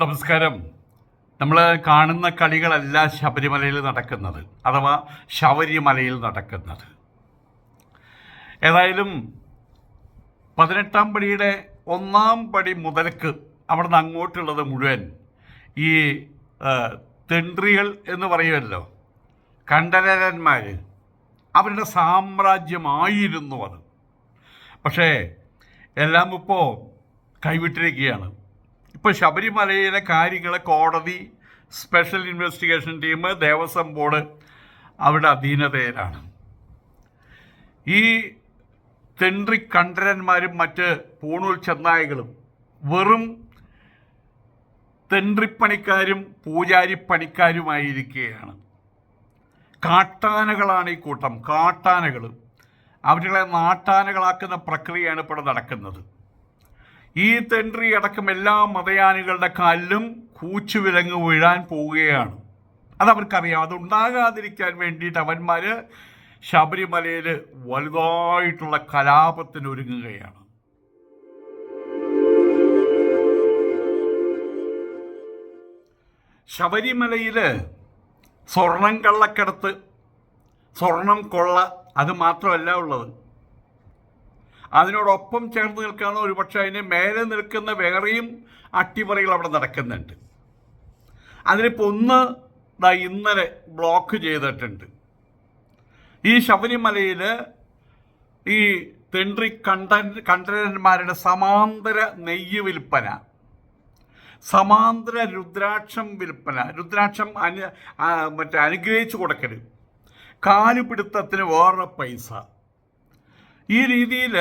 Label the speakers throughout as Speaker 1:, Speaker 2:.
Speaker 1: നമസ്കാരം. നമ്മൾ കാണുന്ന കളികളല്ല ശബരിമലയിൽ നടക്കുന്നത് അഥവാ ശബരിമലയിൽ നടക്കുന്നത്. ഏതായാലും പതിനെട്ടാം പടിയുടെ ഒന്നാം പടി മുതൽക്ക് അവിടെ നിന്ന് അങ്ങോട്ടുള്ളത് മുഴുവൻ ഈ തെണ്ട്രികൾ എന്ന് പറയുമല്ലോ കണ്ടലരന്മാർ അവരുടെ സാമ്രാജ്യമായിരുന്നു അത്. പക്ഷേ എല്ലാം ഇപ്പോൾ കൈവിട്ടിരിക്കുകയാണ്. ഇപ്പോൾ ശബരിമലയിലെ കാര്യങ്ങൾ കോടതി special investigation team Devaswom board അവരുടെ അധീനതയിലാണ്. ഈ തെണ്ടി കണ്ടരന്മാരും മറ്റ് പൂണൂൽ ചെന്നായകളും വെറും തെണ്ടിപ്പണിക്കാരും പൂജാരിപ്പണിക്കാരുമായിരിക്കുകയാണ്. കാട്ടാനകളാണ് ഈ കൂട്ടം. കാട്ടാനകൾ അവരുടെ നാട്ടാനകളാക്കുന്ന പ്രക്രിയയാണ് ഇപ്പോൾ നടക്കുന്നത്. ഈ തെൻട്രി അടക്കം എല്ലാ മതയാനികളുടെ കാലിലും കൂച്ചുവിലങ്ങ് വീഴാൻ പോവുകയാണ്. അതവർക്കറിയാം. അതുണ്ടാകാതിരിക്കാൻ വേണ്ടിയിട്ട് അവന്മാർ ശബരിമലയിൽ വലുതായിട്ടുള്ള കലാപത്തിന് ഒരുങ്ങുകയാണ്. ശബരിമലയിൽ സ്വർണം കള്ളക്കടത്ത് സ്വർണം കൊള്ള അത് മാത്രമല്ല ഉള്ളത്. അതിനോടൊപ്പം ചേർന്ന് നിൽക്കുന്ന ഒരുപക്ഷെ അതിന് മേലെ നിൽക്കുന്ന വേറെയും അട്ടിമറികൾ അവിടെ നടക്കുന്നുണ്ട്. അതിലിപ്പോൾ ഒന്ന് ഇന്നലെ ബ്ലോക്ക് ചെയ്തിട്ടുണ്ട്. ഈ ശബരിമലയിൽ ഈ തെണ്ടി കണ്ഠൻ കണ്ഠരന്മാരുടെ സമാന്തര നെയ്യ് വിൽപ്പന സമാന്തര രുദ്രാക്ഷം വിൽപ്പന രുദ്രാക്ഷം അനു മറ്റേ അനുഗ്രഹിച്ചു കൊടുക്കരുത് കാലുപിടുത്തത്തിന് വേറെ പൈസ. ഈ രീതിയിൽ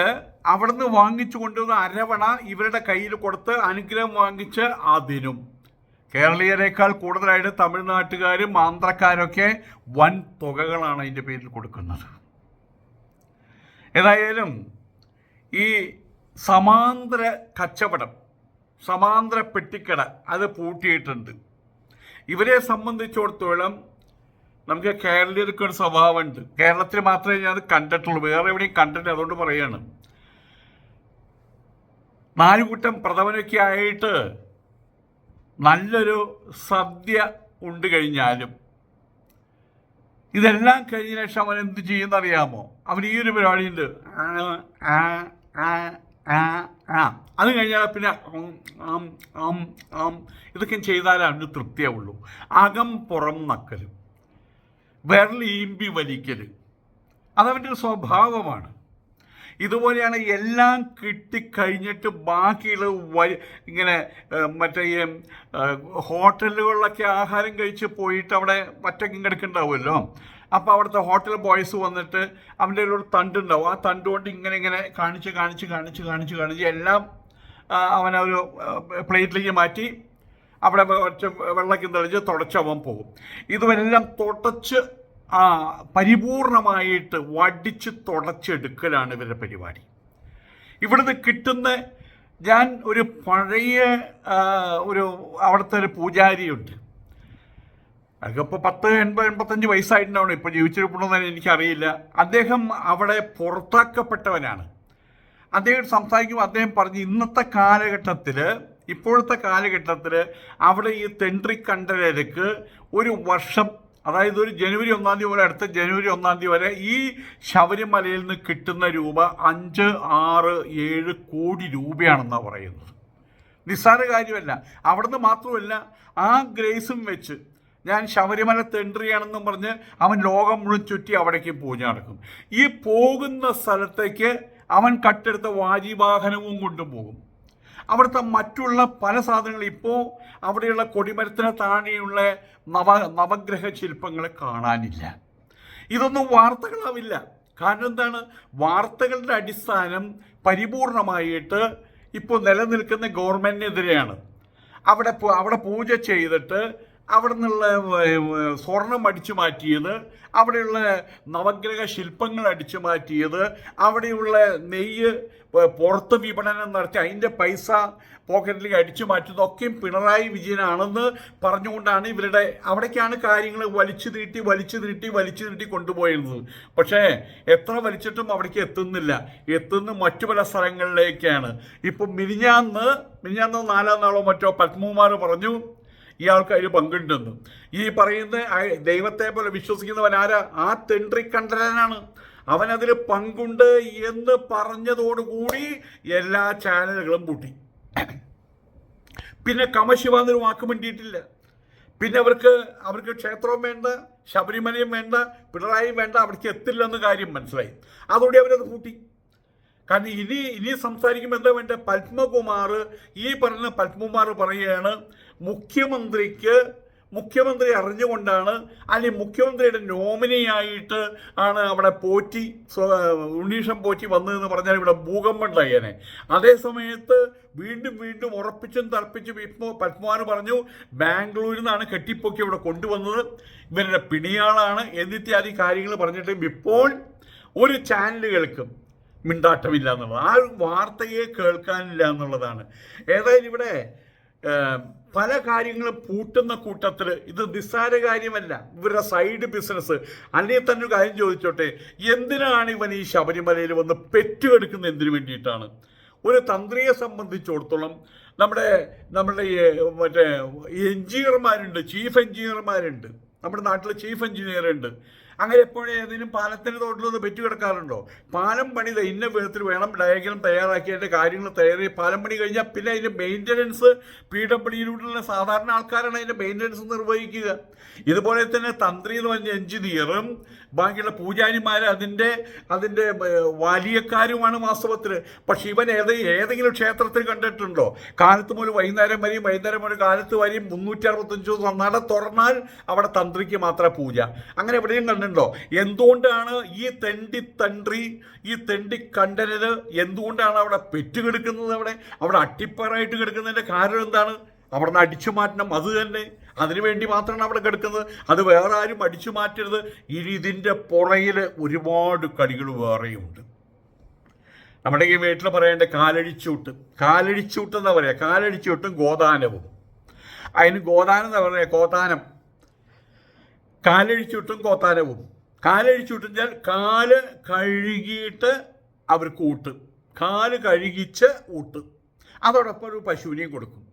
Speaker 1: അവിടുന്ന് വാങ്ങിച്ചു കൊണ്ടുവന്ന അരവണ ഇവരുടെ കയ്യിൽ കൊടുത്ത് അനുഗ്രഹം വാങ്ങിച്ച് അതിനും. കേരളീയരെക്കാൾ കൂടുതലായിട്ട് തമിഴ്നാട്ടുകാരും ആന്ധ്രക്കാരൊക്കെ വൻ തുകകളാണ് അതിന്റെ പേരിൽ കൊടുക്കുന്നത്. ഏതായാലും ഈ സമാന്തര കച്ചവടം സമാന്തര പെട്ടിക്കട അത് പൂട്ടിയിട്ടുണ്ട്. ഇവരെ സംബന്ധിച്ചിടത്തോളം നമുക്ക് കേരളീയർക്ക് ഒരു സ്വഭാവമുണ്ട്. കേരളത്തിൽ മാത്രമേ ഞാൻ അത് കണ്ടിട്ടുള്ളൂ. വേറെ എവിടെയും കണ്ടിട്ടില്ല. അതുകൊണ്ട് പറയാണ്. നാലുകൂട്ടം പ്രഥമനൊക്കെ ആയിട്ട് നല്ലൊരു സദ്യ ഉണ്ട് കഴിഞ്ഞാലും ഇതെല്ലാം കഴിഞ്ഞ ശേഷം അവൻ എന്ത് ചെയ്യുന്ന അറിയാമോ അവൻ ഈ ഒരു പരിപാടിയുണ്ട്. അത് കഴിഞ്ഞാൽ പിന്നെ. ഇതൊക്കെ ചെയ്താലേ അവന് തൃപ്തിയാവുള്ളൂ. അകം പുറം നക്കലും. വിരലീമ്പി വലിക്കൽ അതവന്റെ ഒരു സ്വഭാവമാണ്. ഇതുപോലെയാണ് എല്ലാം കിട്ടിക്കഴിഞ്ഞിട്ട് ബാക്കിയുള്ള വഴി ഇങ്ങനെ മറ്റേ ഹോട്ടലുകളിലൊക്കെ ആഹാരം കഴിച്ച് പോയിട്ട് അവിടെ ഒറ്റയ്ക്കും കിടക്കുന്നുണ്ടാവുമല്ലോ അപ്പോൾ അവിടുത്തെ ഹോട്ടൽ ബോയ്സ് വന്നിട്ട് അവന്റെ ഒരു തണ്ടുണ്ടാവും. ആ തണ്ട് കൊണ്ട് ഇങ്ങനെ ഇങ്ങനെ കാണിച്ച് കാണിച്ച് കാണിച്ച് കാണിച്ച് കാണിച്ച് എല്ലാം അവനൊരു പ്ലേറ്റിലേക്ക് മാറ്റി അവിടെ വെള്ളത്തിൽ തെളിച്ച് തുടച്ചവൻ പോകും. ഇതുമെല്ലാം തുടച്ച് പരിപൂർണമായിട്ട് വടിച്ച് തുടച്ചെടുക്കലാണ് ഇവരുടെ പരിപാടി. ഇവിടുന്ന് കിട്ടുന്ന ഞാൻ ഒരു പഴയ ഒരു അവിടുത്തെ ഒരു പൂജാരിയുണ്ട്. അതൊക്കെ പത്ത് എൺപത് എൺപത്തഞ്ച് വയസ്സായിട്ടുണ്ടാവണം ഇപ്പോൾ ജീവിച്ചിരിപ്പുണ്ടെന്ന് എനിക്കറിയില്ല. അദ്ദേഹം അവിടെ പുറത്താക്കപ്പെട്ടവനാണ്. അദ്ദേഹം സംസാരിക്കുമ്പോൾ അദ്ദേഹം പറഞ്ഞു ഇന്നത്തെ കാലഘട്ടത്തിൽ ഇപ്പോഴത്തെ കാലഘട്ടത്തിൽ അവിടെ ഈ തെണ്ടിക്കണ്ടരക്ക് ഒരു വർഷം അതായത് ഒരു ജനുവരി ഒന്നാം തീയതി വരെ അടുത്ത ജനുവരി ഒന്നാം തീയതി വരെ ഈ ശബരിമലയിൽ നിന്ന് കിട്ടുന്ന രൂപ അഞ്ച് ആറ് ഏഴ് കോടി രൂപയാണെന്നാണ് പറയുന്നത്. നിസ്സാര കാര്യമല്ല. അവിടുന്ന് മാത്രമല്ല ആ ഗ്രേസും വെച്ച് ഞാൻ ശബരിമല തെണ്ടിയാണെന്നും പറഞ്ഞ് അവൻ ലോകം മുഴുവൻ ചുറ്റി അവിടേക്ക് പൂജ നടക്കും. ഈ പോകുന്ന സ്ഥലത്തേക്ക് അവൻ കട്ടെടുത്ത വാജിവാഹനവും കൊണ്ടുപോകും അവിടുത്തെ മറ്റുള്ള പല സാധനങ്ങൾ ഇപ്പോൾ അവിടെയുള്ള കൊടിമരത്തിന് താഴെയുള്ള നവ നവഗ്രഹ ശില്പങ്ങളെ കാണാനില്ല. ഇതൊന്നും വാർത്തകളാവില്ല. കാരണം എന്താണ്? വാർത്തകളുടെ അടിസ്ഥാനം പരിപൂർണമായിട്ട് ഇപ്പോൾ നിലനിൽക്കുന്ന ഗവൺമെന്റിനെതിരെയാണ് അവിടെ അവിടെ പൂജ ചെയ്തിട്ട് അവിടെ നിന്നുള്ള സ്വർണം അടിച്ചു മാറ്റിയത് അവിടെയുള്ള നവഗ്രഹ ശില്പങ്ങൾ അടിച്ചു മാറ്റിയത് അവിടെയുള്ള നെയ്യ് പുറത്ത് വിപണനം നടത്തി അതിന്റെ പൈസ പോക്കറ്റിലേക്ക് അടിച്ചു മാറ്റുന്നതൊക്കെയും പിണറായി വിജയനാണെന്ന് പറഞ്ഞുകൊണ്ടാണ് ഇവരുടെ അവിടേക്കാണ് കാര്യങ്ങൾ വലിച്ചു നീട്ടി വലിച്ചു നീട്ടി വലിച്ചു നീട്ടി കൊണ്ടുപോയിരുന്നത്. പക്ഷേ എത്ര വലിച്ചിട്ടും അവിടേക്ക് എത്തുന്നില്ല. എത്തുന്ന മറ്റു പല സ്ഥലങ്ങളിലേക്കാണ്. ഇപ്പം മിനിഞ്ഞാന്ന് മിനിഞ്ഞാന്ന് നാലാം നാളോ മറ്റോ പത്മകുമാർ പറഞ്ഞു ഇയാൾക്ക് അതിൽ പങ്കുണ്ടെന്ന്. ഈ പറയുന്ന ദൈവത്തെ പോലെ വിശ്വസിക്കുന്നവൻ ആരാ? ആ കണ്ടനാണ് അവനതിൽ പങ്കുണ്ട് എന്ന് പറഞ്ഞതോടുകൂടി എല്ലാ ചാനലുകളും പൂട്ടി. പിന്നെ കമശിവ എന്നൊരു വാക്ക് വേണ്ടിയിട്ടില്ല പിന്നെ അവർക്ക് അവർക്ക് ക്ഷേത്രവും വേണ്ട ശബരിമലയും വേണ്ട പിണറായിയും വേണ്ട അവിടേക്ക് എത്തില്ലെന്ന് കാര്യം മനസ്സിലായി. അതോടെ അവരത് കൂട്ടി. കാരണം ഇനി ഇനി സംസാരിക്കുമ്പോൾ എന്താ വേണ്ട പത്മകുമാർ ഈ പറഞ്ഞ പത്മകുമാർ പറയുകയാണ് മുഖ്യമന്ത്രിക്ക് മുഖ്യമന്ത്രി അറിഞ്ഞുകൊണ്ടാണ് അല്ലെങ്കിൽ മുഖ്യമന്ത്രിയുടെ നോമിനിയായിട്ട് ആണ് അവിടെ പോറ്റി ഉണ്ണീഷം പോറ്റി വന്നതെന്ന് പറഞ്ഞാൽ ഇവിടെ ഭൂകമ്പം ഉണ്ടായേനെ. അതേ സമയത്ത് വീണ്ടും വീണ്ടും ഉറപ്പിച്ചും തർപ്പിച്ചും ഇപ്പോൾ പത്മകുമാർ പറഞ്ഞു ബാംഗ്ലൂരിൽ നിന്നാണ് കെട്ടിപ്പൊക്കി ഇവിടെ കൊണ്ടുവന്നത്. ഇവരുടെ പിണിയാളാണ് എന്നിത്യാദി കാര്യങ്ങൾ പറഞ്ഞിട്ടും ഇപ്പോൾ ഒരു ചാനലുകൾക്കും മിണ്ടാട്ടമില്ല എന്നുള്ളത് ആ ഒരു വാർത്തയെ കേൾക്കാനില്ല എന്നുള്ളതാണ്. ഏതായാലും ഇവിടെ പല കാര്യങ്ങളും പൂട്ടുന്ന കൂട്ടത്തിൽ ഇത് നിസ്സാര കാര്യമല്ല. ഇവരുടെ സൈഡ് ബിസിനസ്. അല്ലെങ്കിൽ തന്നെ ഒരു കാര്യം ചോദിച്ചോട്ടെ എന്തിനാണ് ഇവൻ ഈ ശബരിമലയിൽ വന്ന് പെറ്റുകെടുക്കുന്നത് എന്തിനു വേണ്ടിയിട്ടാണ്? ഒരു തന്ത്രിയെ സംബന്ധിച്ചിടത്തോളം നമ്മുടെ നമ്മുടെ മറ്റേ എഞ്ചിനീയർമാരുണ്ട് ചീഫ് എഞ്ചിനീയർമാരുണ്ട്. നമ്മുടെ നാട്ടിലെ ചീഫ് എഞ്ചിനീയർ ഉണ്ട്. അങ്ങനെ എപ്പോഴും ഏതെങ്കിലും പാലത്തിന്റെ തോട്ടിലൊന്ന് പെറ്റു കിടക്കാറുണ്ടോ? പാലം പണി ഇന്ന വിധത്തിൽ വേണം. ഡയഗ്രം തയ്യാറാക്കി അതിന്റെ കാര്യങ്ങൾ തയ്യാറി പാലം പണി കഴിഞ്ഞാൽ പിന്നെ അതിന്റെ മെയിന്റനൻസ് പി ഡബ്ല്യൂഡിലുള്ള സാധാരണ ആൾക്കാരാണ് അതിന്റെ മെയിന്റനൻസ് നിർവഹിക്കുക. ഇതുപോലെ തന്നെ തന്ത്രി എന്ന് പറഞ്ഞ എഞ്ചിനീയറും ബാക്കിയുള്ള പൂജാരിമാർ അതിന്റെ അതിന്റെ വലിയക്കാരുമാണ് വാസ്തവത്തിൽ. പക്ഷെ ഇവൻ ഏത് ഏതെങ്കിലും ക്ഷേത്രത്തിൽ കണ്ടിട്ടുണ്ടോ? കാലത്ത് മുതൽ വൈകുന്നേരം വരെയും വൈകുന്നേരം മുതൽ കാലത്ത് വരെയും മുന്നൂറ്റി അറുപത്തഞ്ച് നട തുറന്നാൽ അവിടെ തന്ത്രിക്ക് മാത്രമേ പൂജ. അങ്ങനെ എവിടെയും കണ്ടിട്ടുണ്ടോ? എന്തുകൊണ്ടാണ് ഈ തെണ്ടി തണ്ടി ഈ തെണ്ടി കണ്ടനര് എന്തുകൊണ്ടാണ് അവിടെ പെറ്റ് കിടക്കുന്നത് അവിടെ? അവിടെ അട്ടിപ്പറായിട്ട് കിടക്കുന്നതിന്റെ കാരണം എന്താണ്? അവിടെ നിന്ന് അടിച്ചു മാറ്റണം അത് തന്നെ. അതിനു വേണ്ടി മാത്രമാണ് അവിടെ കിടക്കുന്നത്. അത് വേറെ ആരും അടിച്ചു മാറ്റരുത്. ഇനി ഇതിന്റെ പുറയിൽ ഒരുപാട് കളികൾ വേറെയുണ്ട്. നമ്മുടെ ഈ വീട്ടിൽ പറയേണ്ട കാലഴിച്ചൂട്ട് കാലഴിച്ചൂട്ട് എന്താ പറയുക? കാലഴിച്ചൂട്ടും ഗോദാനവും. അതിന് ഗോദാനം എന്താ പറയുക കോതാനം കാലഴിച്ചൂട്ടും കോത്താനവും ഞാൻ കാൽ കഴുകിയിട്ട് അവർ ഊട്ട്. കാൽ കഴുകിച്ച് ഊട്ട്. അതോടൊപ്പം ഒരു പശുവിനെയും കൊടുക്കും.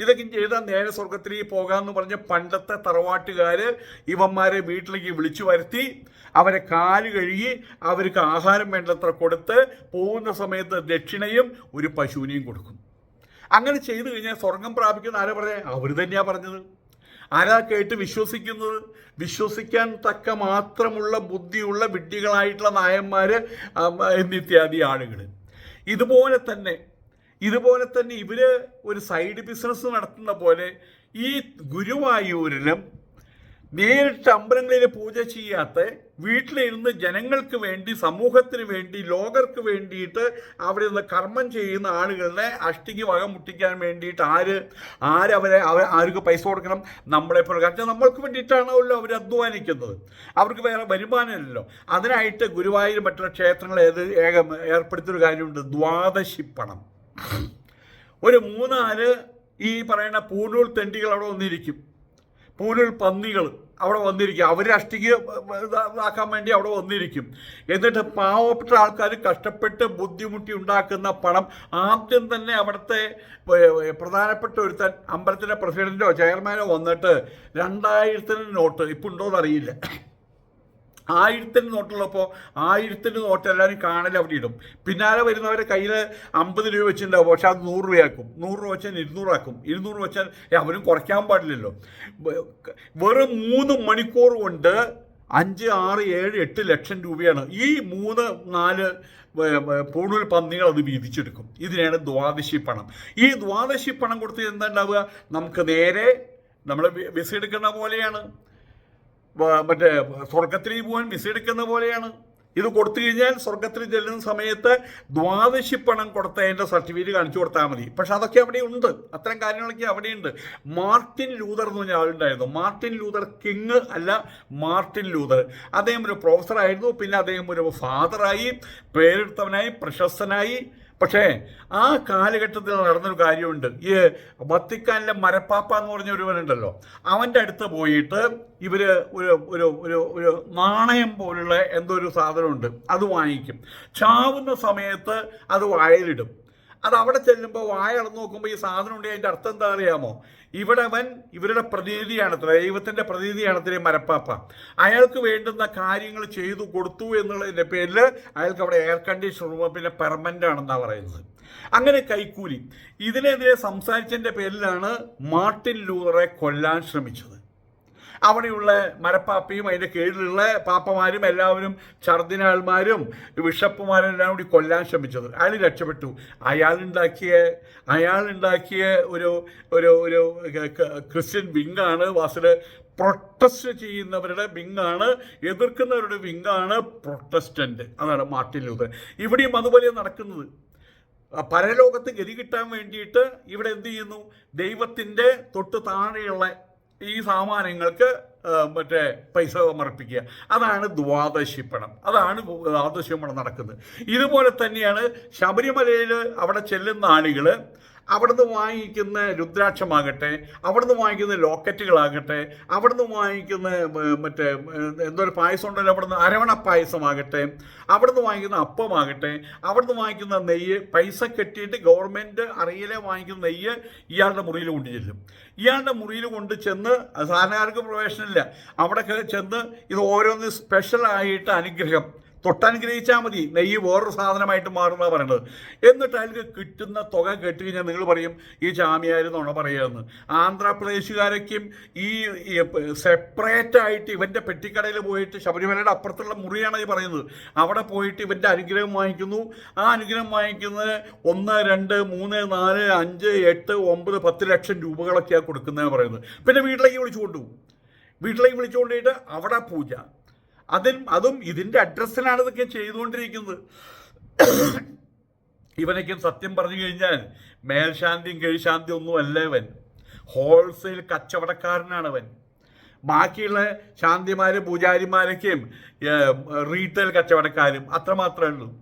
Speaker 1: ഇതൊക്കെ ചെയ്താൽ നേരെ സ്വർഗത്തിലേക്ക് പോകാമെന്ന് പറഞ്ഞ പണ്ടത്തെ തറവാട്ടുകാർ ഇവന്മാരെ വീട്ടിലേക്ക് വിളിച്ചു വരുത്തി അവരെ കാൽ കഴുകി അവർക്ക് ആഹാരം വേണ്ടത്ര കൊടുത്ത് പോകുന്ന സമയത്ത് ദക്ഷിണയും ഒരു പശുവിനെയും കൊടുക്കും. അങ്ങനെ ചെയ്തു കഴിഞ്ഞാൽ സ്വർഗം പ്രാപിക്കുന്ന ആരെ പറഞ്ഞത് അവർ തന്നെയാണ് പറഞ്ഞത്. ആരാ കേട്ട് വിശ്വസിക്കുന്നത്? വിശ്വസിക്കാൻ തക്ക മാത്രമുള്ള ബുദ്ധിയുള്ള വിഡ്ഢികളായിട്ടുള്ള നായന്മാർ എന്നിത്യാദി ആളുകൾ ഇതുപോലെ തന്നെ ഇതുപോലെ തന്നെ ഇവർ ഒരു സൈഡ് ബിസിനസ് നടത്തുന്ന പോലെ ഈ ഗുരുവായൂരിലും നേരിട്ട് അമ്പലങ്ങളിൽ പൂജ ചെയ്യാത്ത വീട്ടിലിരുന്ന് ജനങ്ങൾക്ക് വേണ്ടി സമൂഹത്തിന് വേണ്ടി ലോകർക്ക് വേണ്ടിയിട്ട് അവിടെ നിന്ന് കർമ്മം ചെയ്യുന്ന ആളുകളുടെ അഷ്ടിക്ക് വക മുട്ടിക്കാൻ വേണ്ടിയിട്ട് ആര്? ആരവരെ അവർ ആർക്ക് പൈസ കൊടുക്കണം? നമ്മളെ പോലെ. കാരണം നമ്മൾക്ക് വേണ്ടിയിട്ടാണല്ലോ അവർ അധ്വാനിക്കുന്നത്. അവർക്ക് വേറെ വരുമാനമില്ലല്ലോ അതിനായിട്ട് ഗുരുവായൂർ മറ്റുള്ള ക്ഷേത്രങ്ങൾ ഏത് ഏർപ്പെടുത്തിയൊരു കാര്യമുണ്ട്. ദ്വാദശിപ്പണം. ഒരു മൂന്നാൽ ഈ പറയുന്ന പൂനൂൽ തെണ്ടികൾ അവിടെ വന്നിരിക്കും. പൂനൂൽ പന്നികൾ അവിടെ വന്നിരിക്കും. അവർ അഷ്ടിക്ക് ഇതാക്കാൻ വേണ്ടി അവിടെ വന്നിരിക്കും. എന്നിട്ട് പാവപ്പെട്ട ആൾക്കാർ കഷ്ടപ്പെട്ട് ബുദ്ധിമുട്ടി ഉണ്ടാക്കുന്ന പണം ആദ്യം തന്നെ അവിടുത്തെ പ്രധാനപ്പെട്ട ഒരുത്തൻ അമ്പലത്തിന്റെ പ്രസിഡന്റോ ചെയർമാനോ വന്നിട്ട് രണ്ടായിരത്തിന് നോട്ട്. ഇപ്പം ഉണ്ടോ എന്നറിയില്ല ആയിരത്തിന് നോട്ടുള്ളപ്പോൾ ആയിരത്തിന് നോട്ട് എല്ലാവരും കാണൽ അവിടെ ഇടും. പിന്നാലെ വരുന്നവരെ കയ്യിൽ അമ്പത് രൂപ വെച്ചിട്ടുണ്ടാവും. പക്ഷെ അത് നൂറ് രൂപയാക്കും നൂറ് രൂപ വെച്ചാൽ ഇരുന്നൂറാക്കും ഇരുന്നൂറ് വെച്ചാൽ അവരും കുറയ്ക്കാൻ പാടില്ലല്ലോ. വെറും മൂന്ന് മണിക്കൂർ കൊണ്ട് അഞ്ച് ആറ് ഏഴ് എട്ട് ലക്ഷം രൂപയാണ് ഈ മൂന്ന് നാല് പൂണൂൽ പന്നികൾ അത് വീതിച്ചെടുക്കും. ഇതിനാണ് ദ്വാദശി പണം. ഈ ദ്വാദശി പണം കൊടുത്ത് എന്താ ഉണ്ടാവുക? നമുക്ക് നേരെ നമ്മൾ വിസ എടുക്കുന്ന പോലെയാണ്. മറ്റേ സ്വർഗത്തിലേക്ക് പോകാൻ വിസ എടുക്കുന്ന പോലെയാണ്. ഇത് കൊടുത്തു കഴിഞ്ഞാൽ സ്വർഗത്തിൽ ചെല്ലുന്ന സമയത്ത് ദ്വാദശി പണം കൊടുത്തതിന്റെ സർട്ടിഫിക്കറ്റ് കാണിച്ചു കൊടുത്താൽ മതി. പക്ഷെ അതൊക്കെ അവിടെ ഉണ്ട്. അത്തരം കാര്യങ്ങളൊക്കെ അവിടെയുണ്ട് മാർട്ടിൻ ലൂതർ എന്ന് പറഞ്ഞ ആളുണ്ടായിരുന്നു മാർട്ടിൻ ലൂതർ കിങ് അല്ല മാർട്ടിൻ ലൂതർ അദ്ദേഹം ഒരു പ്രൊഫസറായിരുന്നു പിന്നെ അദ്ദേഹം ഒരു ഫാദറായി പേരെടുത്തവനായി പ്രശസ്തനായി. പക്ഷേ ആ കാലഘട്ടത്തിൽ നടന്നൊരു കാര്യമുണ്ട്. ഈ വത്തിക്കാനിലെ മരപ്പാപ്പ എന്ന് പറഞ്ഞ ഒരുവനുണ്ടല്ലോ. അവന്റെ അടുത്ത് പോയിട്ട് ഇവർ ഒരു ഒരു ഒരു ഒരു നാണയം പോലുള്ള എന്തോ ഒരു സാധനമുണ്ട്. അത് വാങ്ങിക്കും. ചാവുന്ന സമയത്ത് അത് വായലിടും. അത് അവിടെ ചെല്ലുമ്പോൾ വായ അളന്ന് നോക്കുമ്പോൾ ഈ സാധനം ഉണ്ട് അതിന്റെ അർത്ഥം എന്താ അറിയാമോ? ഇവിടെ അവൻ ഇവരുടെ പ്രതിനിധിയാണ് ദൈവത്തിന്റെ പ്രതിനിധിയാണ് മരപ്പാപ്പ. അയാൾക്ക് വേണ്ടുന്ന കാര്യങ്ങൾ ചെയ്തു കൊടുത്തു എന്നുള്ളതിന്റെ പേരിൽ അയാൾക്ക് അവിടെ എയർ കണ്ടീഷൻ റൂം പിന്നെ പെർമനന്റ് ആണെന്നാണ് പറയുന്നത്. അങ്ങനെ കൈക്കൂലി. ഇതിനെതിരെ സംസാരിച്ചതിന്റെ പേരിലാണ് മാർട്ടിൻ ലൂറെ കൊല്ലാൻ ശ്രമിച്ചത്. അവിടെയുള്ള മരപ്പാപ്പയും അതിന്റെ കീഴിലുള്ള പാപ്പമാരും എല്ലാവരും ഛർദിനാൾമാരും വിഷപ്പുമാരും എല്ലാം കൂടി കൊല്ലാൻ ശ്രമിച്ചത്. അയാൾ രക്ഷപ്പെട്ടു. അയാളുണ്ടാക്കിയ അയാളുണ്ടാക്കിയ ഒരു ഒരു ഒരു ക്രിസ്ത്യൻ വിങ്ങാണ് വാസിൽ പ്രൊട്ടസ്റ്റ് ചെയ്യുന്നവരുടെ വിങ്ങാണ് എതിർക്കുന്നവരുടെ വിങ്ങാണ് പ്രൊട്ടസ്റ്റന്റ് അതാണ് മാർട്ടിൻ ലൂതർ ഇവിടെയും അതുപോലെ നടക്കുന്നത്. പരലോകത്ത് ഗതി കിട്ടാൻ വേണ്ടിയിട്ട് ഇവിടെ എന്ത് ചെയ്യുന്നു? ദൈവത്തിന്റെ തൊട്ട് താഴെയുള്ള ഈ സാമാനങ്ങൾക്ക് മറ്റേ പൈസ സമർപ്പിക്കുക. അതാണ് ദ്വാദശിപ്പണം അതാണ് ദ്വാദശിപ്പണം നടക്കുന്നത്. ഇതുപോലെ തന്നെയാണ് ശബരിമലയിൽ അവിടെ ചെല്ലുന്ന ആളുകൾ അവിടുന്ന് വാങ്ങിക്കുന്ന രുദ്രാക്ഷമാകട്ടെ അവിടുന്ന് വാങ്ങിക്കുന്ന ലോക്കറ്റുകളാകട്ടെ അവിടുന്ന് വാങ്ങിക്കുന്ന മറ്റേ എന്തോ ഒരു പായസം ഉണ്ടല്ലോ അവിടുന്ന് അരവണ പായസമാകട്ടെ അവിടുന്ന് വാങ്ങിക്കുന്ന അപ്പമാകട്ടെ അവിടുന്ന് വാങ്ങിക്കുന്ന നെയ്യ് പൈസ കെട്ടിയിട്ട് ഗവൺമെന്റ് അറിയിലെ വാങ്ങിക്കുന്ന നെയ്യ് ഇയാളുടെ മുറിയിൽ കൊണ്ടു ചെല്ലും. ഇയാളുടെ മുറിയിൽ കൊണ്ട് ചെന്ന് സാധാരണക്കാർക്ക് പ്രവേശനമില്ല. അവിടെ ചെന്ന് ഇത് ഓരോന്ന് സ്പെഷ്യലായിട്ട് അനുഗ്രഹം. തൊട്ടനുഗ്രഹിച്ചാൽ മതി. നെയ്യ് വേറൊരു സാധനമായിട്ട് മാറുന്ന പറയുന്നത് എന്നിട്ട് അതിൽ കിട്ടുന്ന തുക കേട്ട് കഴിഞ്ഞാൽ നിങ്ങൾ പറയും ഈ ജാമ്യായിരുന്നാണോ പറയുകയെന്ന്? ആന്ധ്രാപ്രദേശുകാരൊക്കെയും ഈ സെപ്പറേറ്റ് ആയിട്ട് ഇവന്റെ പെട്ടിക്കടയിൽ പോയിട്ട് ശബരിമലയുടെ അപ്പുറത്തുള്ള മുറിയാണ് ഈ പറയുന്നത്. അവിടെ പോയിട്ട് ഇവന്റെ അനുഗ്രഹം വാങ്ങിക്കുന്നു. ആ അനുഗ്രഹം വാങ്ങിക്കുന്നത് ഒന്ന് രണ്ട് മൂന്ന് നാല് അഞ്ച് എട്ട് ഒമ്പത് പത്ത് ലക്ഷം രൂപകളൊക്കെയാണ് കൊടുക്കുന്നതെന്ന് പറയുന്നത്. പിന്നെ വീട്ടിലേക്ക് വിളിച്ചു കൊണ്ടുപോകും വീട്ടിലേക്ക് വിളിച്ചുകൊണ്ടിട്ട് അവിടെ പൂജ. അതിൽ അതും ഇതിന്റെ അഡ്രസ്സിലാണ് ഇതൊക്കെ ചെയ്തുകൊണ്ടിരിക്കുന്നത്. ഇവനൊക്കെയും സത്യം പറഞ്ഞു കഴിഞ്ഞാൽ മേൽശാന്തിയും കീഴ്ശാന്തിയും ഒന്നും അല്ല ഇവൻ. ഹോൾസെയിൽ കച്ചവടക്കാരനാണ് അവൻ ബാക്കിയുള്ള ശാന്തിമാരും പൂജാരിമാരൊക്കെയും റീറ്റെയിൽ കച്ചവടക്കാരും അത്രമാത്രമേ ഉള്ളൂ.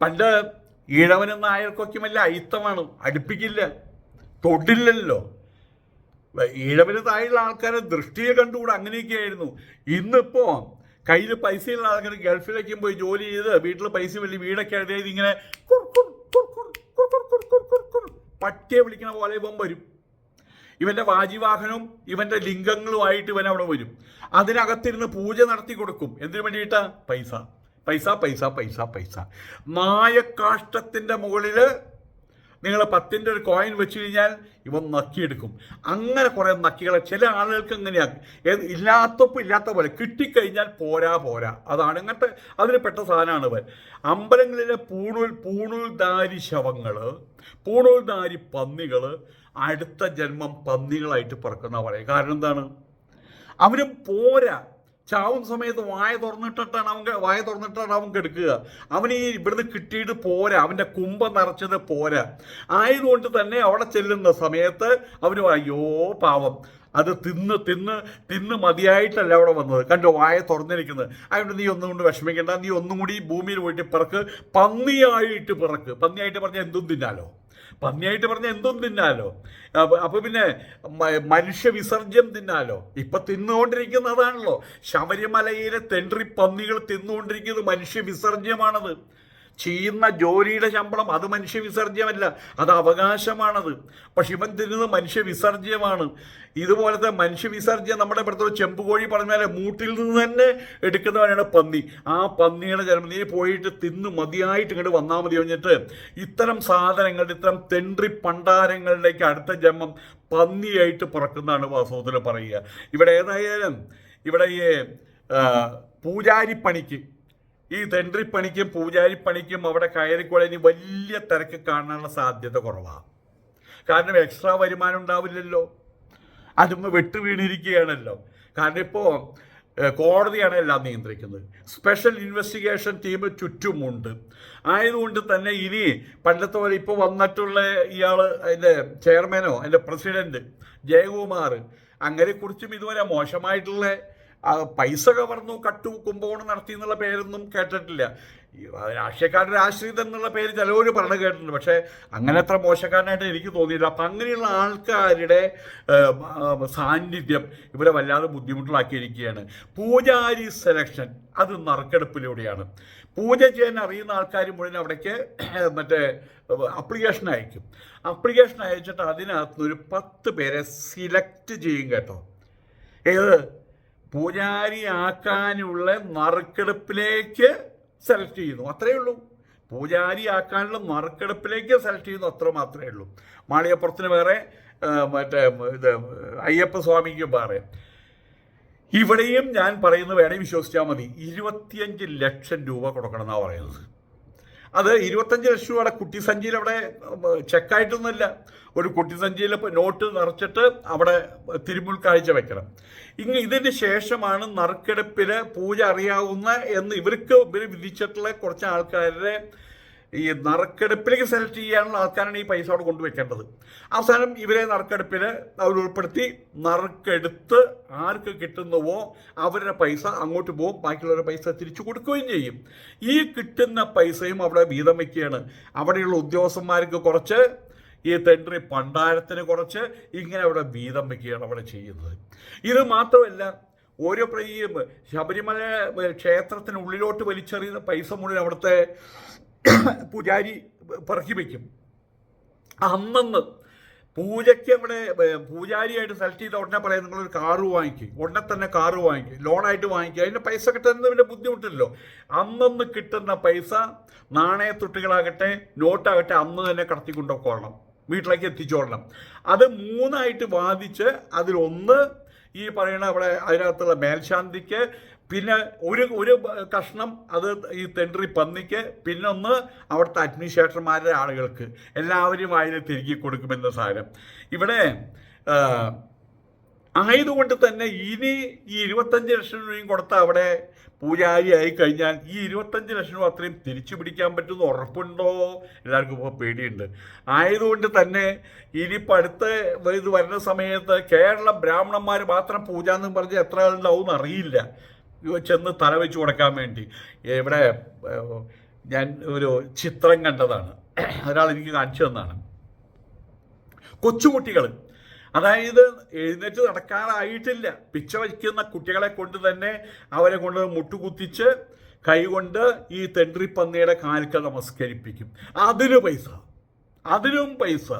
Speaker 1: പണ്ട് ഈഴവനും ആയർക്കൊക്കെ വല്ല അയിത്തമാണ്. അടുപ്പിക്കില്ല. തൊടില്ലല്ലോ. ഈഴവന് താഴെയുള്ള ആൾക്കാരെ ദൃഷ്ടിയെ കണ്ടുകൂടെ? അങ്ങനെയൊക്കെയായിരുന്നു. ഇന്നിപ്പോ കയ്യിൽ പൈസയുള്ള ആൾക്കാർ ഗൾഫിലേക്കും പോയി ജോലി ചെയ്ത് വീട്ടിൽ പൈസ വലിയ വീടൊക്കെ എഴുതി ഇങ്ങനെ പട്ടിയെ വിളിക്കണ പോലെ ഇവൻ വരും ഇവന്റെ വാജിവാഹനവും ഇവന്റെ ലിംഗങ്ങളുമായിട്ട് ഇവൻ അവിടെ വരും അതിനകത്തിരുന്ന് പൂജ നടത്തി കൊടുക്കും എന്തിനു വേണ്ടിയിട്ട് പൈസ പൈസ പൈസ പൈസ പൈസ നായക്കാഷ്ടത്തിന്റെ മുകളിൽ നിങ്ങൾ പത്തിന്റെ ഒരു കോയിൻ വെച്ച് കഴിഞ്ഞാൽ ഇവൻ നക്കിയെടുക്കും. അങ്ങനെ കുറേ നക്കികളെ ചില ആളുകൾക്ക് എങ്ങനെയാണ് ഇല്ലാത്തപ്പോൾ ഇല്ലാത്ത പോലെ കിട്ടിക്കഴിഞ്ഞാൽ പോരാ പോരാ. അതാണ് ഇങ്ങനത്തെ അതിന് പെട്ട സാധനമാണ് ഇവൻ. അമ്പലങ്ങളിലെ പൂണൂൽ പൂണൂൽധാരി ശവങ്ങൾ പൂണൂൽധാരി പന്നികൾ അടുത്ത ജന്മം പന്നികളായിട്ട് പറക്കുന്ന പറയും കാരണം എന്താണ്? അവരും പോരാ. ചാവുന്ന സമയത്ത് വായ തുറന്നിട്ടിട്ടാണ് അവൻ വായ തുറന്നിട്ടാണ് അവൻ കെടുക്കുക. അവന് ഈ ഇവിടുന്ന് കിട്ടിയിട്ട് പോരാ. അവന്റെ കുമ്പ നിറച്ചത് പോരാ. ആയതുകൊണ്ട് തന്നെ അവിടെ ചെല്ലുന്ന സമയത്ത് അവന് അയ്യോ പാവം. അത് തിന്ന് തിന്ന് തിന്ന് മതിയായിട്ടല്ല അവിടെ വന്നത്. കണ്ടോ വായ തുറന്നിരിക്കുന്നത്. അതുകൊണ്ട് നീ ഒന്നും കൊണ്ട് വിഷമിക്കേണ്ട. നീ ഒന്നും കൂടി ഭൂമിയിൽ പോയിട്ട് പിറക്ക്. പന്നിയായിട്ട് പിറക്ക്. പന്നിയായിട്ട് പറഞ്ഞാൽ എന്തും തിന്നാലോ? പന്നിയായിട്ട് പറഞ്ഞാൽ എന്തും തിന്നാലോ. അപ്പൊ- അപ്പൊ പിന്നെ മനുഷ്യ വിസർജ്യം തിന്നാലോ. ഇപ്പം തിന്നുകൊണ്ടിരിക്കുന്നതാണല്ലോ. ശബരിമലയിലെ തെണ്ടി പന്നികൾ തിന്നുകൊണ്ടിരിക്കുന്നത് മനുഷ്യ വിസർജ്യമാണത്. ചെയ്യുന്ന ജോലിയുടെ ശമ്പളം അത് മനുഷ്യ വിസർജ്യമല്ല അത് അവകാശമാണത്. പക്ഷെ ഇവൻ തരുന്നത് മനുഷ്യ വിസർജ്യമാണ് ഇതുപോലത്തെ മനുഷ്യ വിസർജ്യം നമ്മുടെ ഇവിടുത്തെ ചെമ്പുകോഴി പറഞ്ഞാൽ മൂട്ടിൽ നിന്ന് തന്നെ എടുക്കുന്നവനാണ് പന്നി. ആ പന്നിയുടെ ജന്മം നീ പോയിട്ട് തിന്ന് മതിയായിട്ട് ഇങ്ങോട്ട് വന്നാൽ മതി കഴിഞ്ഞിട്ട് ഇത്തരം സാധനങ്ങൾ ഇത്തരം തെണ്ടി പണ്ടാരങ്ങളിലേക്ക് അടുത്ത ജന്മം പന്നിയായിട്ട് പിറക്കുന്നതാണ് വാസ്തവത്തിൽ പറയുക. ഇവിടെ ഏതായാലും ഇവിടെ ഈ പൂജാരിപ്പണിക്ക് ഈ തെണ്ടിപ്പണിക്കും പൂജാരിപ്പണിക്കും അവിടെ കയറിക്കൊള്ളി വലിയ തിരക്ക് കാണാനുള്ള സാധ്യത കുറവാണ് കാരണം എക്സ്ട്രാ വരുമാനം ഉണ്ടാവില്ലല്ലോ. അതും വെട്ടു വീണിരിക്കുകയാണല്ലോ. കാരണം ഇപ്പോൾ കോടതിയാണ് എല്ലാം നിയന്ത്രിക്കുന്നത്. സ്പെഷ്യൽ ഇൻവെസ്റ്റിഗേഷൻ ടീം ചുറ്റുമുണ്ട്. ആയതുകൊണ്ട് തന്നെ ഇനി പണ്ടത്തെ പോലെ ഇപ്പോൾ വന്നിട്ടുള്ള ഇയാൾ അതിന്റെ ചെയർമാനോ അതിന്റെ പ്രസിഡന്റ് ജയകുമാർ അങ്ങനെ കുറിച്ചും ഇതുവരെ മോശമായിട്ടുള്ള പൈസ കവർന്നു കട്ടു കുംഭകോണം നടത്തി എന്നുള്ള പേരൊന്നും കേട്ടിട്ടില്ല. രാഷ്ട്രീയക്കാരുടെ ആശ്രിതം എന്നുള്ള പേര് ചിലവർ പറഞ്ഞു കേട്ടിട്ടുണ്ട്. പക്ഷേ അങ്ങനെ അത്ര മോശക്കാരനായിട്ട് എനിക്ക് തോന്നിയില്ല. അപ്പം അങ്ങനെയുള്ള ആൾക്കാരുടെ സാന്നിധ്യം ഇവരെ വല്ലാതെ ബുദ്ധിമുട്ടിലാക്കിയിരിക്കുകയാണ്. പൂജാരി സെലക്ഷൻ അത് നറുക്കെടുപ്പിലൂടെയാണ്. പൂജ ചെയ്യാൻ അറിയുന്ന ആൾക്കാർ മുഴുവൻ അവിടേക്ക് മറ്റേ അപ്ലിക്കേഷൻ അയക്കും. അപ്ലിക്കേഷൻ അയച്ചിട്ട് അതിനകത്ത് ഒരു പത്ത് പേരെ സിലക്ട് ചെയ്യും കേട്ടോ. ഏത്? പൂജാരിയാക്കാനുള്ള നറുക്കെടുപ്പിലേക്ക് സെലക്ട് ചെയ്യുന്നു. അത്രയേ ഉള്ളൂ. പൂജാരിയാക്കാനുള്ള നറുക്കെടുപ്പിലേക്ക് സെലക്ട് ചെയ്യുന്നു. അത്ര മാത്രമേ ഉള്ളൂ. മാളികപ്പുറത്തിന് വേറെ മറ്റേ ഇത് അയ്യപ്പ സ്വാമിക്ക് വേറെ. ഇവിടെയും ഞാൻ പറയുന്നത് വേണേൽ വിശ്വസിച്ചാൽ മതി. ഇരുപത്തിയഞ്ച് ലക്ഷം രൂപ കൊടുക്കണം എന്നാണ് പറയുന്നത്. അത് ഇരുപത്തഞ്ച് ലക്ഷം രൂപയുടെ കുട്ടിസഞ്ചിയിൽ അവിടെ ചെക്കായിട്ടൊന്നുമില്ല. ഒരു കുട്ടിസഞ്ചിയിൽ ഇപ്പോൾ നോട്ട് നിറച്ചിട്ട് അവിടെ തിരുമുൽ കാഴ്ച വെക്കണം. ഇങ്ങ് ഇതിന് ശേഷമാണ് നറുക്കെടുപ്പിൽ പൂജ അറിയാവുന്ന എന്ന് ഇവർക്ക് ഇവർ വിധിച്ചിട്ടുള്ള കുറച്ച് ആൾക്കാരുടെ ഈ നറുക്കെടുപ്പിലേക്ക് സെലക്ട് ചെയ്യാനുള്ള ആൾക്കാരാണ് ഈ പൈസ അവിടെ കൊണ്ടുവയ്ക്കേണ്ടത് അവസാനം ഇവരെ നറുക്കെടുപ്പിൽ അവർ ഉൾപ്പെടുത്തി നറുക്കെടുത്ത് ആർക്ക് കിട്ടുന്നുവോ അവരുടെ പൈസ അങ്ങോട്ട് പോകും ബാക്കിയുള്ളവരുടെ പൈസ തിരിച്ചു കൊടുക്കുകയും ചെയ്യും. ഈ കിട്ടുന്ന പൈസയും അവിടെ വീതം വയ്ക്കുകയാണ് അവിടെയുള്ള ഉദ്യോഗസ്ഥന്മാർക്ക് കുറച്ച് ഈ തെണ്ടറി പണ്ടാരത്തിന് കുറച്ച് ഇങ്ങനെ അവിടെ വീതം വയ്ക്കുകയാണ് അവിടെ ചെയ്യുന്നത്. ഇത് മാത്രമല്ല ഓരോ ഈ ശബരിമല ക്ഷേത്രത്തിന് ഉള്ളിലോട്ട് വലിച്ചെറിയുന്ന പൈസ മുഴുവൻ അവിടുത്തെ പൂജാരി പറക്കി വയ്ക്കും അന്നന്ന് പൂജയ്ക്ക് അവിടെ പൂജാരിയായിട്ട് സെലക്ട് ചെയ്ത ഉടനെ പറയാം നിങ്ങളൊരു കാറ് വാങ്ങിക്കും. ഉടനെ തന്നെ കാറ് വാങ്ങിക്കും. ലോണായിട്ട് വാങ്ങിക്കുക അതിന്റെ പൈസ കിട്ടുന്നത് പിന്നെ ബുദ്ധിമുട്ടില്ലല്ലോ. അന്നന്ന് കിട്ടുന്ന പൈസ നാണയത്തുട്ടുകളാകട്ടെ നോട്ടാകട്ടെ അന്ന് തന്നെ കടത്തിക്കൊണ്ടൊക്കെ വീട്ടിലേക്ക് എത്തിച്ചോളണം. അത് മൂന്നായിട്ട് വാദിച്ച് അതിലൊന്ന് ഈ പറയുന്ന അവിടെ അതിനകത്തുള്ള മേൽശാന്തിക്ക് പിന്നെ ഒരു ഒരു കഷ്ണം അത് ഈ തെണ്ടറി പന്നിക്ക് പിന്നെ ഒന്ന് അവിടുത്തെ അഡ്മിനിസ്ട്രേറ്റർമാരുടെ ആളുകൾക്ക്. എല്ലാവരും അതിന് തിരികെ കൊടുക്കുമെന്ന സാധനം ഇവിടെ ആയതുകൊണ്ട് തന്നെ ഇനി ഈ ഇരുപത്തഞ്ച് ലക്ഷം രൂപയും കൊടുത്ത അവിടെ പൂജാരി ആയി കഴിഞ്ഞാൽ ഈ ഇരുപത്തഞ്ച് ലക്ഷം രൂപ അത്രയും തിരിച്ചു പിടിക്കാൻ പറ്റുന്ന ഉറപ്പുണ്ടോ? എല്ലാവർക്കും ഇപ്പോൾ പേടിയുണ്ട്. ആയതുകൊണ്ട് തന്നെ ഇനിയിപ്പോൾ അടുത്ത ഇത് വരുന്ന സമയത്ത് കേരള ബ്രാഹ്മണന്മാർ മാത്രം പൂജ എന്ന് പറഞ്ഞ് എത്ര ആളുണ്ടാവും എന്ന് അറിയില്ല. ഇവ ചെന്ന് തല വെച്ച് കൊടുക്കാൻ വേണ്ടി. ഇവിടെ ഞാൻ ഒരു ചിത്രം കണ്ടതാണ്. ഒരാൾ എനിക്ക് കാണിച്ചു തന്നാണ്. കൊച്ചുകുട്ടികൾ. അതായത് എഴുന്നേറ്റ് നടക്കാറായിട്ടില്ല. പിച്ച വയ്ക്കുന്ന കുട്ടികളെ കൊണ്ട് തന്നെ അവരെ കൊണ്ട് മുട്ടുകുത്തിച്ച് കൈകൊണ്ട് ഈ തെണ്ടിപ്പന്നിയുടെ കാലുകൾ നമസ്കരിപ്പിക്കും. അതിന് പൈസ. അതിനും പൈസ.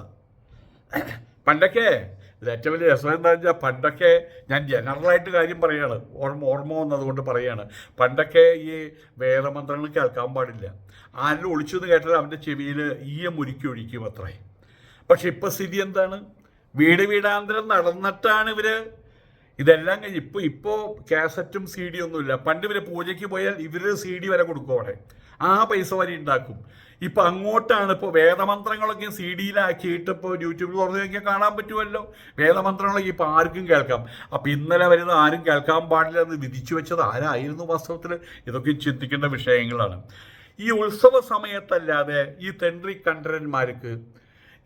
Speaker 1: പണ്ടൊക്കെ ഇത് ഏറ്റവും വലിയ രസം എന്താ വെച്ചാൽ പണ്ടൊക്കെ ഞാൻ ജനറലായിട്ട് കാര്യം പറയുകയാണ് ഓർമ്മ ഓർമ്മ വന്നതുകൊണ്ട് പറയുകയാണ് പണ്ടൊക്കെ ഈ വേദമന്ത്രങ്ങൾ കേൾക്കാൻ പാടില്ല. ആരിലും ഒളിച്ചെന്ന് കേട്ടാൽ അവന്റെ ചെവിയിൽ ഈയ മുരുക്കി ഒഴിക്കും അത്രേ. പക്ഷെ ഇപ്പോൾ സ്ഥിതി എന്താണ്? വീട് വീടാന്തരം നടന്നിട്ടാണ് ഇവർ ഇതെല്ലാം കഴിഞ്ഞ് ഇപ്പൊ ഇപ്പോ കാസറ്റും സി ഡി ഒന്നുമില്ല പണ്ട് ഇവരെ പൂജയ്ക്ക് പോയാൽ ഇവർ സി ഡി വരെ കൊടുക്കും അവിടെ. ആ പൈസ വരെ ഉണ്ടാക്കും ഇപ്പൊ അങ്ങോട്ടാണ് ഇപ്പോൾ വേദമന്ത്രങ്ങളൊക്കെ സി ഡിയിലാക്കിയിട്ട് ഇപ്പോൾ യൂട്യൂബിൽ തുറന്നു നോക്കിയാൽ കാണാൻ പറ്റുമല്ലോ. വേദമന്ത്രങ്ങളൊക്കെ ഇപ്പൊ ആർക്കും കേൾക്കാം. അപ്പൊ ഇന്നലെ വരുന്ന ആരും കേൾക്കാൻ പാടില്ല എന്ന് വിധിച്ചു വെച്ചത് ആരായിരുന്നു വാസ്തവത്തിൽ ഇതൊക്കെ ചിന്തിക്കേണ്ട വിഷയങ്ങളാണ്. ഈ ഉത്സവ സമയത്തല്ലാതെ ഈ തെൻട്രി കണ്ടരന്മാർക്ക്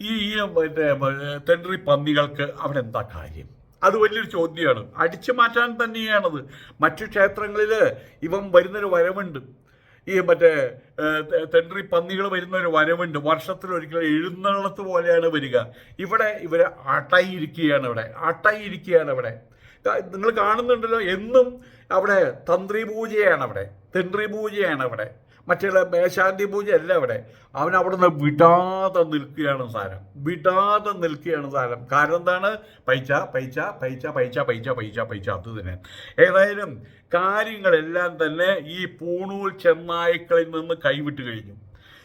Speaker 1: ഈ മറ്റേ പന്നികൾക്ക് അവിടെ എന്താ കാര്യം? അത് വലിയൊരു ചോദ്യമാണ്. അടിച്ചു മാറ്റാൻ തന്നെയാണത്. മറ്റു ക്ഷേത്രങ്ങളിൽ ഇവൻ വരുന്നൊരു വരവുണ്ട്. ഈ മറ്റേ തെണ്ടറി പന്നികൾ വരുന്ന ഒരു വരവുണ്ട്. വർഷത്തിലൊരിക്കൽ എഴുന്നള്ളത്ത് പോലെയാണ് വരിക. ഇവിടെ ഇവർ അട്ടയിരിക്കുകയാണ് ഇവിടെ. അട്ടയിരിക്കുകയാണ് ഇവിടെ. നിങ്ങൾ കാണുന്നുണ്ടല്ലോ എന്നും അവിടെ തന്ത്രി പൂജയാണ് അവിടെ. തെണ്ടറി പൂജയാണ് അവിടെ. മറ്റുള്ള മേശാന്തി പൂജ അല്ല അവിടെ. അവൻ അവിടെ നിന്ന് വിടാതെ നിൽക്കുകയാണ് സാരം. വിടാതെ നിൽക്കുകയാണ് സാരം. കാരണം എന്താണ്? പൈസ പൈസ പൈസ പൈസ പൈസ പൈസ പൈസ. അത് തന്നെ. ഏതായാലും കാര്യങ്ങളെല്ലാം തന്നെ ഈ പൂണൂൽ ചെന്നായ്ക്കളിൽ നിന്ന് കൈവിട്ട് കഴിഞ്ഞു.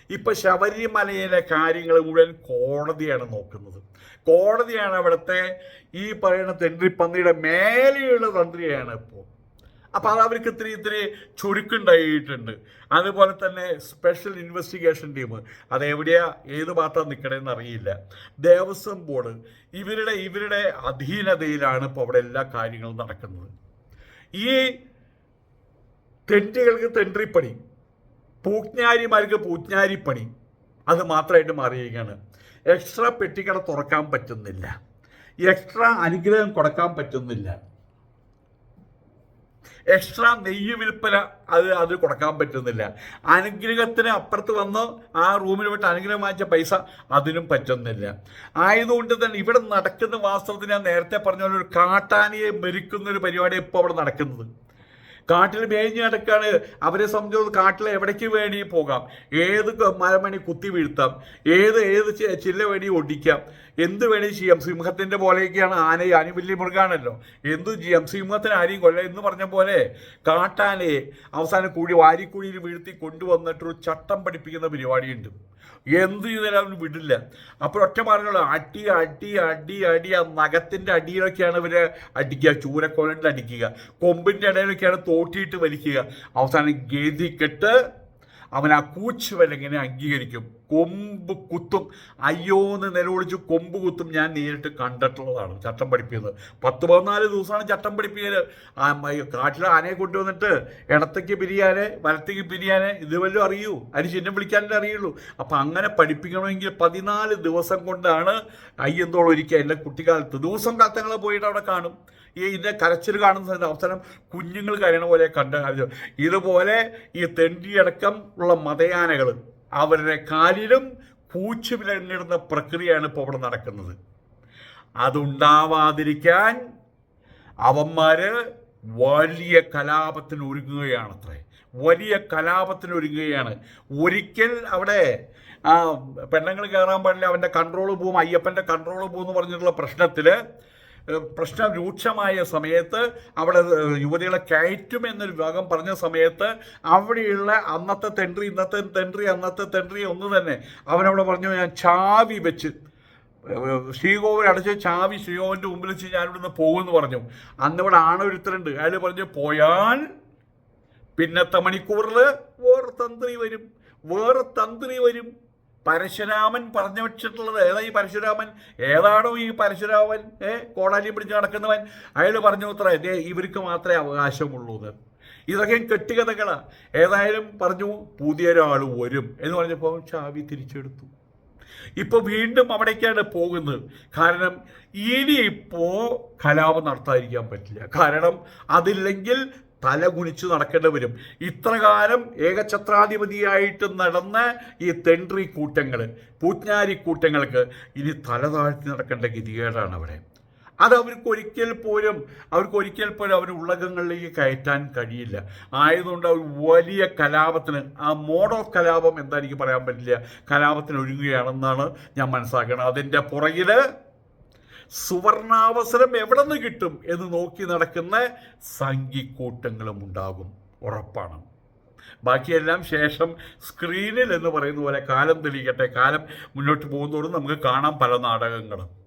Speaker 1: ഇപ്പൊ ശബരിമലയിലെ കാര്യങ്ങൾ മുഴുവൻ കോടതിയാണ് നോക്കുന്നത്. കോടതിയാണ് അവിടുത്തെ ഈ പറയുന്ന തെണ്ടിപ്പന്നിയുടെ മേലെയുള്ള തന്ത്രിയാണ് ഇപ്പോൾ അപ്പോൾ അത് അവർക്ക് ഇത്തിരി ഇത്തിരി ചുരുക്കുണ്ടായിട്ടുണ്ട്. അതുപോലെ തന്നെ സ്പെഷ്യൽ ഇൻവെസ്റ്റിഗേഷൻ ടീം അത് എവിടെയാ ഏത് ഭാഗത്താണ് നിൽക്കണമെന്ന് അറിയില്ല. ദേവസ്വം ബോർഡ് ഇവരുടെ ഇവരുടെ അധീനതയിലാണ് ഇപ്പോൾ അവിടെ എല്ലാ കാര്യങ്ങളും നടക്കുന്നത്. ഈ തെണ്ടികൾക്ക് തെണ്ടിപ്പണി പൂജ്ഞാരിമാർക്ക് പൂജ്ഞാരിപ്പണി അത് മാത്രമായിട്ട് മാറിയിരിക്കുകയാണ്. എക്സ്ട്രാ പെട്ടിക്കട തുറക്കാൻ പറ്റുന്നില്ല. എക്സ്ട്രാ അനുഗ്രഹം കൊടുക്കാൻ പറ്റുന്നില്ല. എക്സ്ട്രാ നെയ്യ് വിൽപ്പന അത് അത് കൊടുക്കാൻ പറ്റുന്നില്ല. അനുഗ്രഹത്തിന് അപ്പുറത്ത് വന്ന് ആ റൂമിൽ വിട്ട് അനുഗ്രഹം വാങ്ങിച്ച പൈസ അതിനും പറ്റുന്നില്ല. ആയതുകൊണ്ട് തന്നെ ഇവിടെ നടക്കുന്ന വാസ്തവത്തിൽ ഞാൻ നേരത്തെ പറഞ്ഞ പോലെ ഒരു കാട്ടാനിയെ മെരിക്കുന്ന ഒരു പരിപാടി ഇപ്പോൾ അവിടെ നടക്കുന്നത്. കാട്ടിൽ മേഞ്ഞ് നടക്കാണ്. അവരെ സംബന്ധിച്ചത് കാട്ടിൽ എവിടേക്ക് വേണി പോകാം. ഏത് മരമണി കുത്തി വീഴ്ത്താം. ഏത് ഏത് ചില്ല വേണി ഒടിക്കാം. എന്ത് വേണി ചെയ്യാം. സിംഹത്തിന്റെ പോലെയൊക്കെയാണ് ആന ആന വലിയ മൃഗമാണല്ലോ. എന്തു ചെയ്യാം? സിംഹത്തിന് ആരെയും കൊല്ല എന്ന് പറഞ്ഞ പോലെ കാട്ടാനയെ അവസാനം കൂടി വാരിക്കുഴിയിൽ വീഴ്ത്തി കൊണ്ടുവന്നിട്ടൊരു ചട്ടം പഠിപ്പിക്കുന്ന പരിപാടിയുണ്ട്. എന്ത് ചെയ്താലും അവന് വിടില്ല. അപ്പോൾ ഒറ്റ മാർഗമുള്ള അടി അടി അടി അടി ആ നഖത്തിന്റെ അടിയിലൊക്കെയാണ് ഇവരെ അടിക്കുക ചൂരക്കോലിന്റെ അടിക്കുക കൊമ്പിന്റെ ഇടയിലൊക്കെയാണ് തോട്ടിയിട്ട് വലിക്കുക. അവസാനം ഗേദിക്കെട്ട് അവൻ ആ കൂച്ച് അംഗീകരിക്കും. കൊമ്പ് കുത്തും. അയ്യോ എന്ന് നിലവിളിച്ച് കൊമ്പ് കുത്തും ഞാൻ നേരിട്ട് കണ്ടിട്ടുള്ളതാണ്. ചട്ടം പഠിപ്പിക്കുന്നത്. പത്ത് പതിനാല് ദിവസമാണ് ചട്ടം പഠിപ്പിക്കൽ. കാട്ടിലെ ആനയെ കൊണ്ടുവന്നിട്ട് ഇടത്തേക്ക് പിരിയാനെ വലത്തേക്ക് പിരിയാനെ ഇത് വല്ലതും അറിയൂ. അതിന് ചിഹ്നം വിളിക്കാനല്ലേ അറിയുള്ളൂ. അപ്പം അങ്ങനെ പഠിപ്പിക്കണമെങ്കിൽ പതിനാല് ദിവസം കൊണ്ടാണ് അയ്യന്തോളം ഒരിക്കൽ എന്റെ കുട്ടിക്കാലത്ത് ദിവസം കാലത്തങ്ങളെ പോയിട്ട് അവിടെ കാണും. ഈ ഇതിന്റെ കരച്ചിൽ കാണുന്ന അവസാനം കുഞ്ഞുങ്ങൾ കരയണ പോലെ കണ്ട ഇതുപോലെ ഈ തെണ്ടിയടക്കം ഉള്ള മതയാനകൾ അവരുടെ കാലിലും പൂച്ചു വിലങ്ങിടുന്ന പ്രക്രിയയാണ് ഇപ്പോൾ ഇവിടെ നടക്കുന്നത്. അതുണ്ടാവാതിരിക്കാൻ അവന്മാര് വലിയ കലാപത്തിന് ഒരുങ്ങുകയാണത്രേ. വലിയ കലാപത്തിന് ഒരുങ്ങുകയാണ്. ഒരിക്കൽ അവിടെ ആ പെണ്ണുങ്ങൾ കയറാൻ പാടില്ല അവന്റെ കൺട്രോൾ പോവും അയ്യപ്പന്റെ കൺട്രോൾ പോകും എന്ന് പറഞ്ഞിട്ടുള്ള പ്രശ്നത്തിൽ പ്രശ്നം രൂക്ഷമായ സമയത്ത് അവിടെ യുവതികളെ കയറ്റും എന്നൊരു വിഭാഗം പറഞ്ഞ സമയത്ത് അവിടെയുള്ള അന്നത്തെ തെൻട്രി ഇന്നത്തെ തെൻട്രി അന്നത്തെ തെൻട്രി ഒന്ന് തന്നെ അവനവിടെ പറഞ്ഞു ഞാൻ ചാവി വെച്ച് ശ്രീകോവിൽ അടച്ച് ചാവി ശ്രീകോവിന്റെ മുമ്പിൽ വെച്ച് ഞാൻ ഇവിടുന്ന് പോകുമെന്ന് പറഞ്ഞു. അന്ന് ഇവിടെ ആണൊരുത്തരുണ്ട് അയാൾ പറഞ്ഞു പോയാൽ പിന്നത്തെ മണിക്കൂറിൽ വേറെ തന്ത്രി വരും വേറെ തന്ത്രി വരും. പരശുരാമൻ പറഞ്ഞു വെച്ചിട്ടുള്ളത് ഏതാ ഈ പരശുരാമൻ? ഏതാണോ ഈ പരശുരാമൻ? ഏ? കോടാലി പിടിച്ച് നടക്കുന്നവൻ. അയാൾ പറഞ്ഞു അത്ര. ഇവർക്ക് മാത്രമേ അവകാശമുള്ളൂ എന്ന്. ഇതൊക്കെ കെട്ടുകഥകളാ. ഏതായാലും പറഞ്ഞു പുതിയൊരാൾ വരും എന്ന് പറഞ്ഞപ്പോൾ ചാവി തിരിച്ചെടുത്തു. ഇപ്പോൾ വീണ്ടും അവിടേക്കാണ് പോകുന്നത്. കാരണം ഇനി ഇനിയിപ്പോൾ കലാപം നടത്താതിരിക്കാൻ പറ്റില്ല. കാരണം അതില്ലെങ്കിൽ തല കുനിച്ച് നടക്കേണ്ടി വരും. ഇത്ര കാലം ഏകഛത്രാധിപതിയായിട്ട് നടന്ന ഈ തെൻട്രി കൂട്ടങ്ങൾ പൂജ്ഞാരി കൂട്ടങ്ങൾക്ക് ഇനി തല താഴ്ത്തി നടക്കേണ്ട ഗതികേടാണ് അവിടെ. അത് അവർക്ക് ഒരിക്കൽ പോലും അവർക്ക് ഒരിക്കൽ പോലും അവർ ഉള്ളകങ്ങളിലേക്ക് കയറ്റാൻ കഴിയില്ല. ആയതുകൊണ്ട് അവർ വലിയ കലാപത്തിന് ആ മോഡ് ഓഫ് കലാപം എന്താ എനിക്ക് പറയാൻ പറ്റില്ല. കലാപത്തിന് ഒരുങ്ങുകയാണെന്നാണ് ഞാൻ മനസ്സിലാക്കുന്നത്. അതിന്റെ പുറകിൽ സുവർണാവസരം എവിടെ നിന്ന് കിട്ടും എന്ന് നോക്കി നടക്കുന്ന സംഘിക്കൂട്ടങ്ങളും ഉണ്ടാകും. ഉറപ്പാണ്. ബാക്കിയെല്ലാം ശേഷം സ്ക്രീനിൽ എന്ന് പറയുന്ന പോലെ കാലം തെളിയിക്കട്ടെ. കാലം മുന്നോട്ട് പോകുന്നതോടും നമുക്ക് കാണാം പല നാടകങ്ങളും.